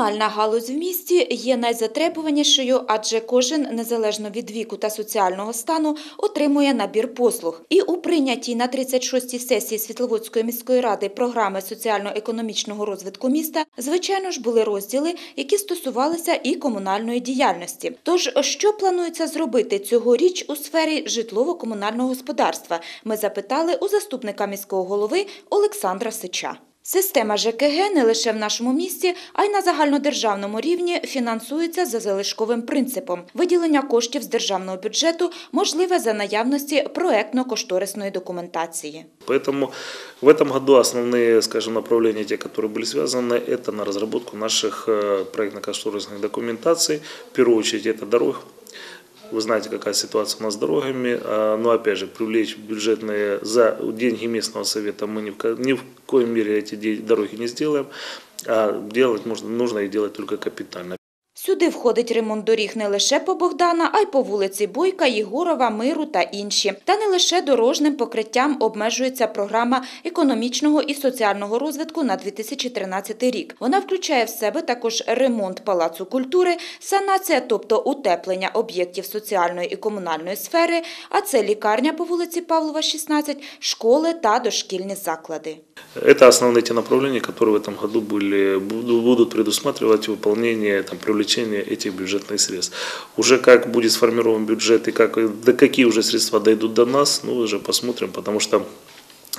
Комунальна галузь в місті є найзатребуванішою, адже кожен, незалежно від віку та соціального стану, отримує набір послуг. І у прийнятій на 36-й сесії Світловодської міської ради програми соціально-економічного розвитку міста, звичайно ж, були розділи, які стосувалися і комунальної діяльності. Тож, що планується зробити цьогоріч у сфері житлово-комунального господарства? Ми запитали у заступника міського голови Олександра Сича. Система ЖКГ не лише в нашому місті, а й на загальнодержавному рівні фінансується за залишковим принципом. Виділення коштів з державного бюджету можливе за наявності проектно-кошторисної документації. Поэтому в этом году основные, скажем, направления, те, которые были связаны, это на разработку наших э, проектно-кошторисных документаций. В первую очередь это дорог. Вы знаете, какая ситуация у нас с дорогами. А, Но опять же, привлечь бюджетные за деньги местного совета мы ни в, ни в коем мере эти дороги не сделаем. А делать можно, нужно их делать только капитально. Сюди входить ремонт доріг не лише по Богдана, а й по вулиці Бойка, Єгорова, Миру та інші. Та не лише дорожним покриттям обмежується програма економічного і соціального розвитку на 2013 рік. Вона включає в себе також ремонт палацу культури, санація, тобто утеплення об'єктів соціальної і комунальної сфери, а це лікарня по вулиці Павлова, 16, школи та дошкільні заклади. Это основные те направления, которые в этом году были, буду- будут предусматривать выполнение, там, привлечение этих бюджетных средств. Уже как будет сформирован бюджет и как, до какие уже средства дойдут до нас, ну, уже посмотрим, потому что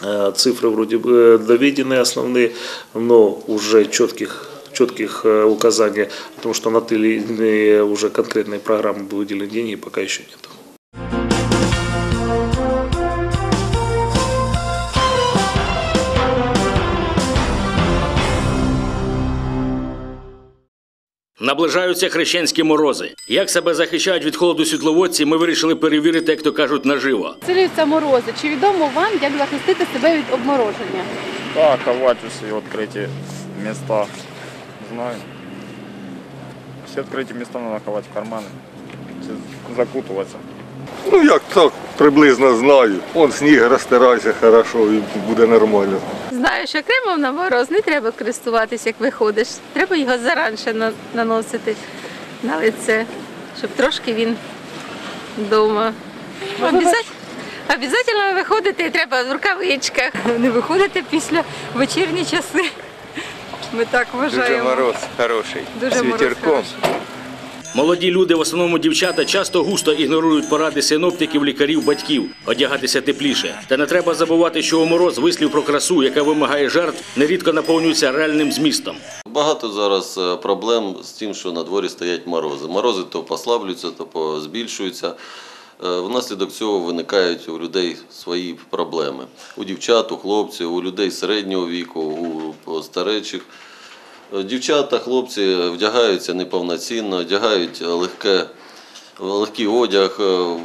э, цифры вроде бы э, доведены основные, но уже четких четких э, указаний о том, что на иные уже конкретные программы выделены деньги, пока еще нет. Наближаються хрещенські морози. Як себе захищають від холоду світловодці, ми вирішили перевірити, як то кажуть, наживо. Целюються морози. Чи відомо вам, як захистити себе від обмороження? Да, ховать усі відкриті міста. Знаю. Всі відкриті міста треба ховати в кармани. Закутуватися. Ну як так, приблизно знаю. Он сніг розтирається хорошо і буде нормально. Знаю, що кремом на мороз не треба користуватися, як виходиш. Треба його заранше наносити на лице, щоб трошки він вдома. Обязательно виходити треба в рукавичках. не виходити після вечірні часи. Ми так вважаємо. Дуже мороз хороший, Дуже з мороз хороший. Молоді люди, в основному дівчата, часто густо ігнорують поради синоптиків, лікарів, батьків одягатися тепліше. Та не треба забувати, що у мороз вислів про красу, яка вимагає жертв, нерідко наповнюється реальним змістом. Багато зараз е, проблем з тим, що на дворі стоять морози. Морози то послаблюються, то збільшуються. Е, Внаслідок цього виникають у людей свої проблеми. У дівчат, у хлопців, у людей середнього віку, у старечих. Дівчата, хлопці вдягаються неповноцінно, одягають легке, легкий одяг, е,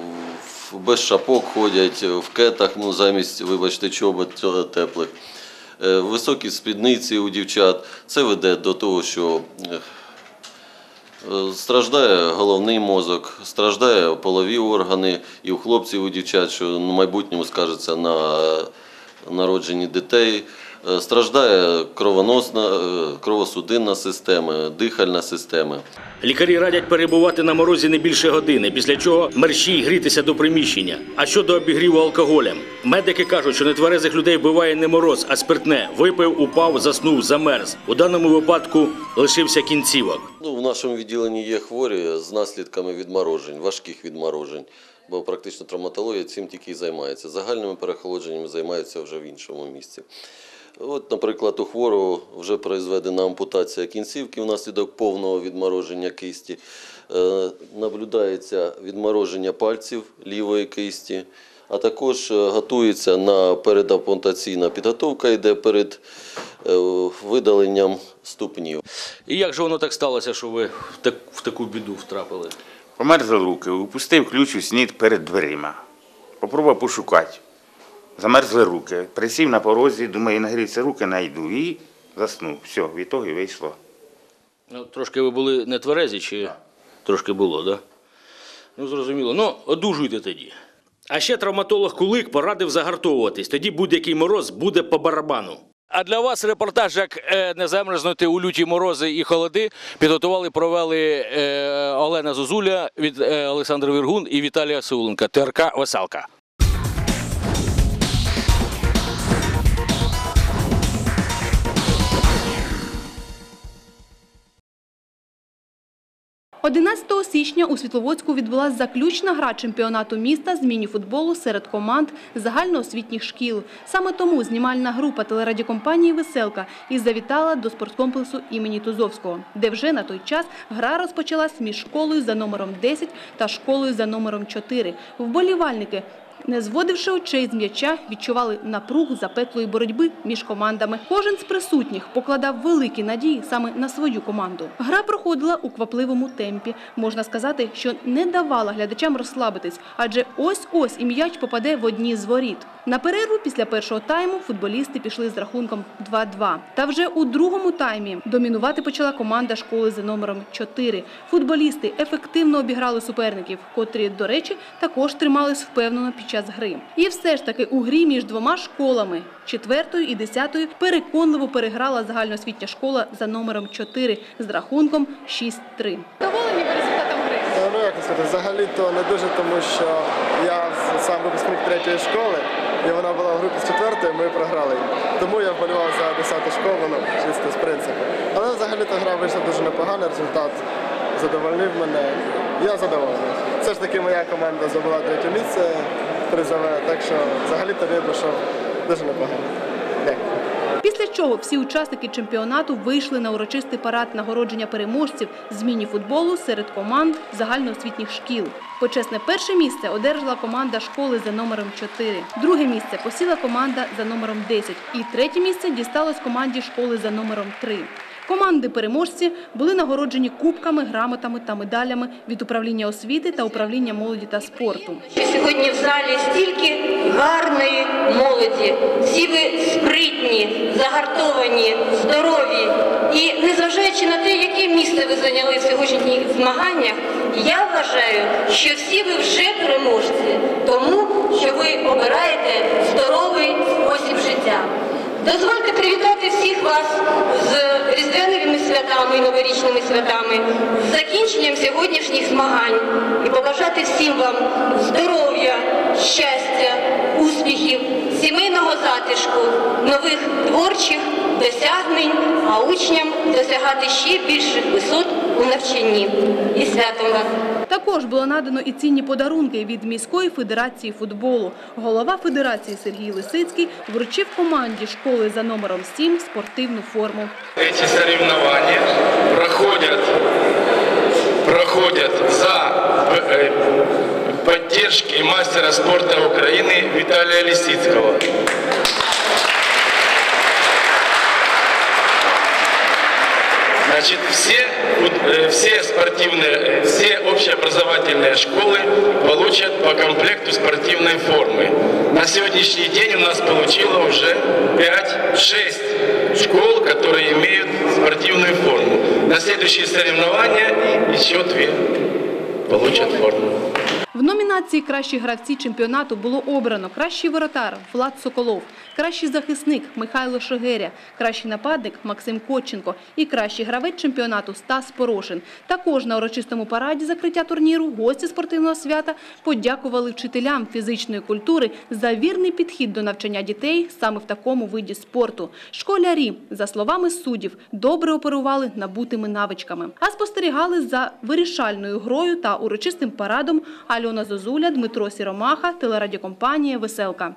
без шапок ходять, в кетах, ну, замість, вибачте, чобот е, теплих. Е, Високі спідниці у дівчат. Це веде до того, що страждає головний мозок, страждає полові органи і у хлопців, і у дівчат, що в майбутньому скажеться на народженні дітей. Е, Страждає кровоносна, е, кровосудинна система, дихальна система. Лікарі радять перебувати на морозі не більше години, після чого мерщій грітися до приміщення. А щодо обігріву алкоголем, медики кажуть, що нетверезих людей вбиває не мороз, а спиртне. Випив, упав, заснув, замерз. У даному випадку лишився кінцівок. Ну, в нашому відділенні є хворі з наслідками відморожень, важких відморожень, бо практично травматологія цим тільки і займається. Загальними перехолодженнями займаються вже в іншому місці. От, наприклад, у хворого вже произведена ампутація кінцівки внаслідок повного відмороження кисті. Е, наблюдається відмороження пальців лівої кисті, а також е, готується на передампутаційна підготовка йде перед е, видаленням ступнів. І як же воно так сталося, що ви в, так, в таку біду втрапили? Померзли руки, упустив ключ у снід перед дверима. Попробував пошукати. Замерзли руки. Присів на порозі, думаю, нагріться руки знайду і заснув. Все, від того вийшло. Ну, трошки ви були не тверезі, чи трошки було, так? Да? Ну, зрозуміло. Ну, одужуйте тоді. А ще травматолог Кулик порадив загартовуватись. Тоді будь-який мороз буде по барабану. А для вас репортаж, як е, не замерзнути у люті морози і холоди, підготували, провели е, Олена Зозуля від е, Олександра Віргун і Віталія Сауленка, ТРК Веселка. – 11 січня у Світловодську відбулася заключна гра чемпіонату міста з міні-футболу серед команд загальноосвітніх шкіл. Саме тому знімальна група телерадіокомпанії «Веселка» і завітала до спорткомплексу імені Тузовського, де вже на той час гра розпочалась між школою за номером 10 та школою за номером 4. Вболівальники не зводивши очей з м'яча, відчували напругу запеклої боротьби між командами. Кожен з присутніх покладав великі надії саме на свою команду. Гра проходила у квапливому темпі. Можна сказати, що не давала глядачам розслабитись, адже ось-ось і м'яч попаде в одні з воріт. На перерву після першого тайму футболісти пішли з рахунком 2-2. Та вже у другому таймі домінувати почала команда школи за номером 4. Футболісти ефективно обіграли суперників, котрі, до речі, також тримались впевнено під час гри. І все ж таки у грі між двома школами, четвертою і десятою, переконливо переграла загальноосвітня школа за номером 4 з рахунком 6-3. Доволені ви результатом гри? Ну, як сказати, взагалі-то не дуже, тому що я сам випускник третьої школи, і вона була в групі з четвертої, ми програли. Тому я вболівав за 10 школу, ну, чисто з принципу. Але взагалі-то гра вийшла дуже непогана, результат задовольнив мене. Я задоволений. Все ж таки моя команда здобула третє місце призове, так що взагалі-то видно, що дуже непогано. Після чого всі учасники чемпіонату вийшли на урочистий парад нагородження переможців з міні-футболу серед команд загальноосвітніх шкіл. Почесне перше місце одержала команда школи за номером 4. Друге місце посіла команда за номером 10. І третє місце дісталось команді школи за номером 3. Команди-переможці були нагороджені кубками, грамотами та медалями від управління освіти та управління молоді та спорту. Сьогодні в залі стільки гарної молоді. Всі ви спритні, загартовані, здорові. І незважаючи на те, яке місце ви зайняли в сьогоднішніх змаганнях, я вважаю, що всі ви вже переможці, тому що ви обираєте здоровий спосіб життя. Дозвольте привітати всіх вас з святами і новорічними святами, з закінченням сьогоднішніх змагань і побажати всім вам здоров'я, щастя, успіхів, сімейного затишку, нових творчих досягнень, а учням досягати ще більших висот у навчанні. І святом вас! Також було надано і цінні подарунки від міської федерації футболу. Голова федерації Сергій Лисицький вручив команді школи за номером 7 спортивну форму. Эти соревнования проходят, проходят за э, поддержки мастера спорта Украины Виталия Лисицкого. Значит, все, э, все спортивные, э, все общеобразовательные школы получат по комплекту спортивной формы. На сегодняшний день у нас получило уже 5-6 школ, которые имеют спортивную форму. На следующие соревнования еще две получат форму. Номінації Кращі гравці чемпіонату було обрано кращий воротар Влад Соколов, кращий захисник Михайло Шогеря, кращий нападник Максим Коченко і кращий гравець чемпіонату Стас Порошин. Також на урочистому параді закриття турніру гості спортивного свята подякували вчителям фізичної культури за вірний підхід до навчання дітей саме в такому виді спорту. Школярі, за словами суддів, добре оперували набутими навичками, а спостерігали за вирішальною грою та урочистим парадом Альона Зозуля, Дмитро Сіромаха, телерадіокомпанія «Веселка».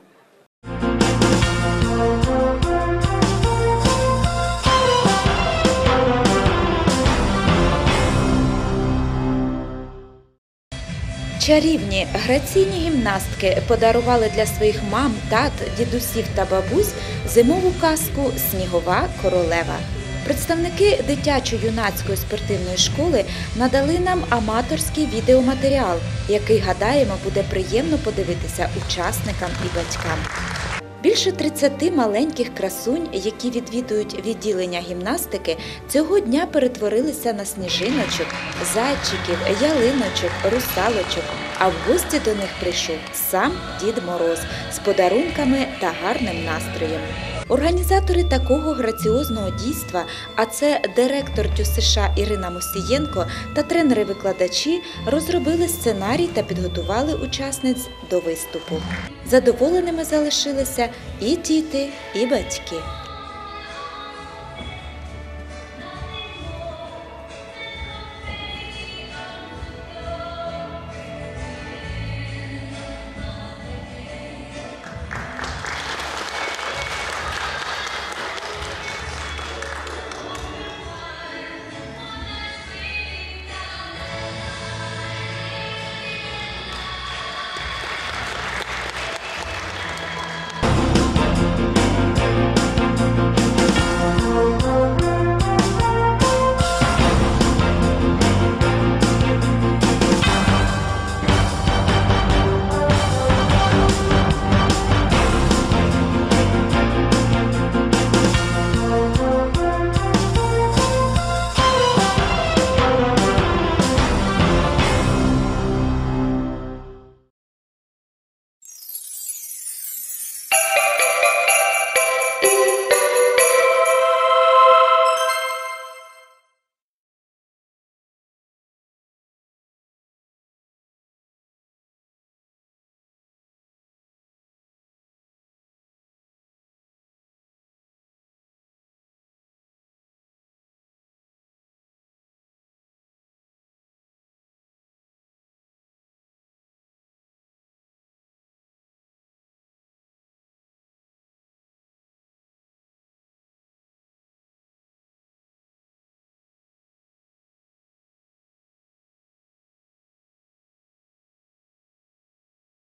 Чарівні граційні гімнастки подарували для своїх мам, тат, дідусів та бабусь зимову казку Снігова королева. Представники дитячо-юнацької спортивної школи надали нам аматорський відеоматеріал, який, гадаємо, буде приємно подивитися учасникам і батькам. Більше 30 маленьких красунь, які відвідують відділення гімнастики, цього дня перетворилися на сніжиночок, зайчиків, ялиночок, русалочок. а в гості до них прийшов сам Дід Мороз з подарунками та гарним настроєм. Організатори такого граціозного дійства, а це директор ТЮСШ Ірина Мосієнко та тренери-викладачі, розробили сценарій та підготували учасниць до виступу. Задоволеними залишилися і діти, і батьки.